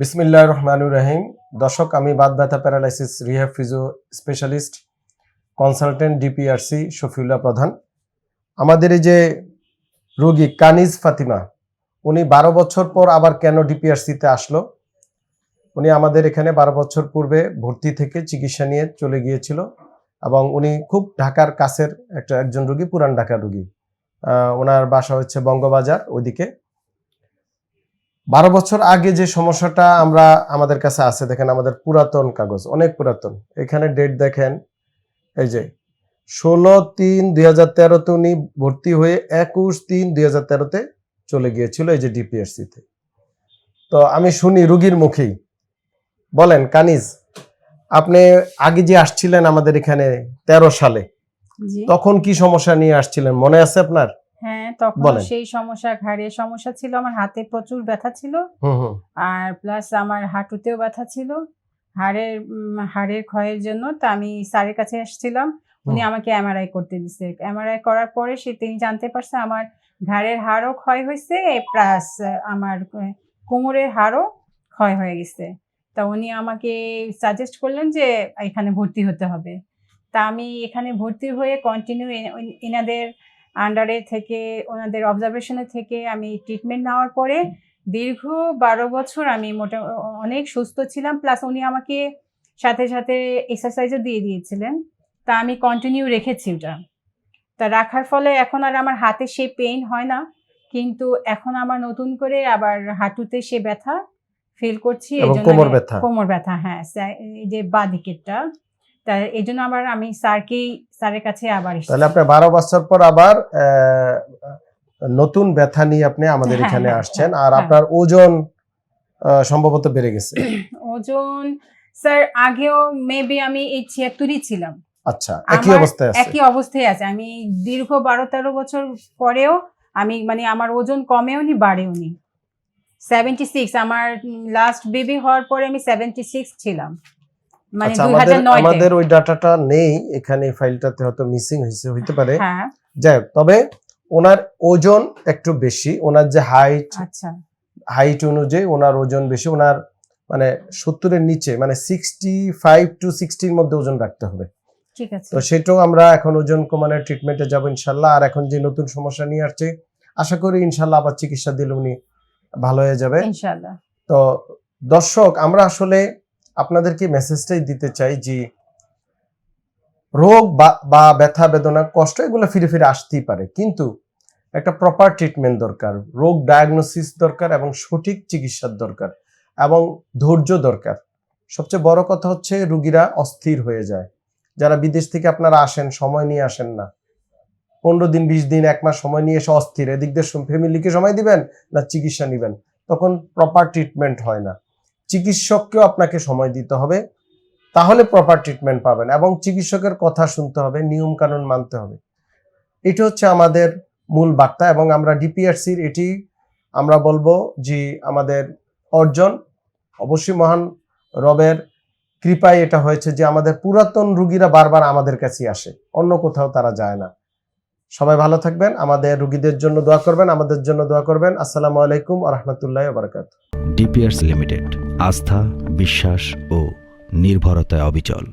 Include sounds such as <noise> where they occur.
বিসমিল্লাহ রহমানুর রহিম দর্শক, আমি বাদ ব্যথা paralysis rehab physio specialist consultant DPRC Shafiullah Pradhan. আমাদের এই যে রোগী কানিজ ফাতিমা, উনি বারো বছর পর আবার কেন ডিপিআরসিতে আসলো? উনি আমাদের এখানে বারো বছর পূর্বে ভর্তি থেকে চিকিৎসা নিয়ে চলে গিয়েছিল এবং উনি খুব ঢাকার কাছের একটা একজন রোগী, পুরান ঢাকার রোগী। ওনার বাসা হচ্ছে বঙ্গবাজার, ওইদিকে। বারো বছর আগে যে সমস্যাটা আমরা আমাদের কাছে আছে দেখেন আমাদের পুরাতন কাগজ অনেক পুরাতন। এখানে ডেট দেখেন এই যে ষোলো তিন দুই হাজার তেরোতে উনি ভর্তি হয়ে একুশ তিন দুই হাজার তেরোতে চলে গিয়েছিল এই যে ডিপিএসসিতে তো আমি শুনি রুগীর মুখেই। বলেন কানিজ আপনি আগে যে আসছিলেন আমাদের এখানে তেরো সালে তখন কি সমস্যা নিয়ে আসছিলেন? মনে আছে আপনার? হ্যাঁ তখন সেই সমস্যা ঘাড়ের সমস্যা ছিল আমার হাতে প্রচুর ব্যথা ছিল। আর প্লাস আমার হাঁটুতেও ব্যথা ছিল। হাড়ের হাড়ের ক্ষয়ের জন্য তো আমি স্যারের কাছে আসছিলাম। উনি। আমাকে এমআরআই করতে দিছে। এমআরআই করার পরে সে তিনি জানতে পারছে আমার ঘাড়ের হাড়ও ক্ষয় হয়েছে প্লাস আমার কোমরের হাড়ও ক্ষয় হয়ে গেছে। তা উনি আমাকে সাজেস্ট করলেন যে এখানে ভর্তি হতে হবে। তা আমি এখানে ভর্তি হয়ে কন্টিনিউ এনাদের আন্ডারে থেকে ওনাদের অবজারভেশনে থেকে আমি ট্রিটমেন্ট নেওয়ার পরে দীর্ঘ বারো বছর আমি মোটা অনেক সুস্থ ছিলাম প্লাস উনি আমাকে সাথে সাথে এক্সারসাইজও দিয়ে দিয়েছিলেন। তা আমি কন্টিনিউ রেখেছি ওটা। তা রাখার ফলে এখন আর আমার হাতে সে পেইন হয় না কিন্তু এখন আমার নতুন করে আবার হাঁটুতে সে ব্যথা ফিল করছি কোমর ব্যথা। কোমর ব্যথা হ্যাঁ যে বা দিকেরটা। তা এই জন্য আবার আমি স্যারকেই স্যারের কাছে আবার। তাহলে আপনি বারো বছর পর আবার নতুন ব্যথা নিয়ে আপনি আমাদের হ্যাঁ, এখানে হ্যাঁ, আসছেন হ্যাঁ, আর হ্যাঁ। আপনার ওজন সম্ভবত বেড়ে গেছে। <clears throat> ওজন স্যার আগেও মেবি আমি এই ছিয়াত্তরই ছিলাম। আচ্ছা একই অবস্থায় আছে? একই অবস্থায় আছে। আমি দীর্ঘ বারো তেরো বছর পরেও আমি মানে আমার ওজন কমেও নি বাড়েও নি। সেভেন্টি সিক্স আমার লাস্ট বেবি হওয়ার পরে আমি সেভেন্টি সিক্স ছিলাম। মানে আচ্ছা দুই আমাদের ওই ডাটাটা নেই এখানে ফাইলটাতে হয়তো মিসিং হয়েছে হইতে পারে। হ্যাঁ। যাই হোক, তবে ওনার ওজন একটু বেশি ওনার যে হাইট আচ্ছা। হাইট অনুযায়ী ওনার ওজন বেশি ওনার মানে সত্তরের নিচে মানে সিক্সটি ফাইভ টু সিক্সটির মধ্যে ওজন রাখতে হবে। ঠিক আছে। তো সেটাও আমরা এখন ওজন কমানোর ট্রিটমেন্টে যাব ইনশাল্লাহ আর এখন যে নতুন সমস্যা নিয়ে আসছে আশা করি ইনশাল্লাহ আবার চিকিৎসা দিলে উনি ভালো হয়ে যাবে। ইনশাল্লাহ। তো দর্শক আমরা আসলে আপনাদেরকে মেসেজটাই দিতে চাই যে, রোগ বা- ব্যথা, বেদনা, কষ্ট এগুলো ফিরে ফিরে আসতেই পারে। কিন্তু একটা প্রপার ট্রিটমেন্ট দরকার, রোগ ডায়াগনোসিস দরকার এবং সঠিক চিকিৎসার দরকার এবং ধৈর্য দরকার। সবচেয়ে বড় কথা হচ্ছে রুগীরা অস্থির হয়ে যায়। যারা বিদেশ থেকে আপনারা আসেন, সময় নিয়ে আসেন না। পনেরো দিন, বিশ দিন, এক মাস সময় নিয়ে এসে অস্থির। এদিক দিয়ে ফ্যামিলিকে সময় দিবেন না, চিকিৎসা নেবেন। তখন প্রপার ট্রিটমেন্ট হয় না। চিকিৎসককেও আপনাকে সময় দিতে হবে। তাহলে প্রপার ট্রিটমেন্ট পাবেন এবং চিকিৎসকের কথা শুনতে হবে, নিয়ম কানুন মানতে হবে। এটা হচ্ছে আমাদের মূল বার্তা এবং আমরা ডিপিআরসির এটি আমরা বলব যে আমাদের অর্জন। অবশ্যই মহান রবের কৃপায় এটা হয়েছে যে আমাদের পুরাতন রুগীরা বারবার আমাদের কাছে আসে, অন্য কোথাও তারা যায় না। সবাই ভালো থাকবেন, আমাদের রুগীদের জন্য দোয়া করবেন, আমাদের জন্য দোয়া করবেন। আসসালামু আলাইকুম আ রহমতুল্লাহ বারকাত ডিপিয়ার্স লিমিটেড, আস্থা, বিশ্বাস ও নির্ভরতায় অবিচল।